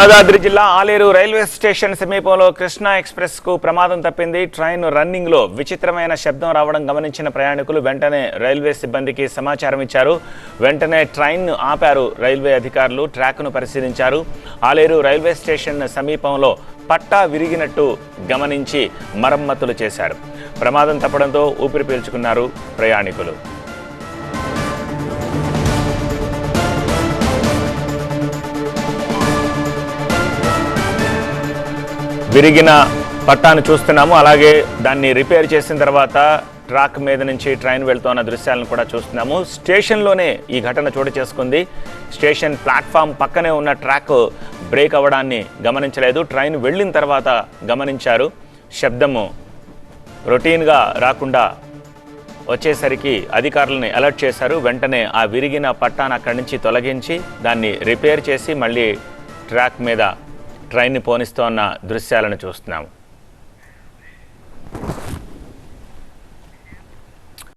యాదాద్రి జిల్లా Aleru railway station సమీపంలో కృష్ణా ఎక్స్ప్రెస్కు ప్రమాదం తప్పింది. ట్రైన్ రన్నింగ్లో విచిత్రమైన శబ్దం రావడం గమనించిన ప్రయాణికులు వెంటనే రైల్వే సిబ్బందికి సమాచారం ఇచ్చారు. వెంటనే ట్రైన్ ఆపారు రైల్వే అధికారులు ట్రాక్ను పరిశీలించారు. ఆలేరు రైల్వే స్టేషన్ సమీపంలో పట్టా విరిగినట్టు గమనించి మరమ్మతులు చేశారు. ప్రమాదం తప్పడంతో ఊపిరి పీల్చుకున్నారు ప్రయాణికులు. విరిగిన పట్టాను చూస్తున్నాము. అలాగే దాన్ని రిపేర్ చేసిన తర్వాత ట్రాక్ మీద నుంచి ట్రైన్ వెళ్తున్న దృశ్యాలను కూడా చూస్తున్నాము. స్టేషన్లోనే ఈ ఘటన చోటు చేసుకుంది. స్టేషన్ ప్లాట్ఫామ్ పక్కనే ఉన్న ట్రాక్ బ్రేక్ అవ్వడాన్ని గమనించలేదు. ట్రైన్ వెళ్ళిన తర్వాత గమనించారు. శబ్దము రొటీన్గా రాకుండా వచ్చేసరికి అధికారులని అలర్ట్ చేశారు. వెంటనే ఆ విరిగిన పట్టాను అక్కడి నుంచి తొలగించి దాన్ని రిపేర్ చేసి మళ్ళీ ట్రాక్ మీద ట్రైన్ని పోనిస్తోన్న దృశ్యాలను చూస్తున్నాము.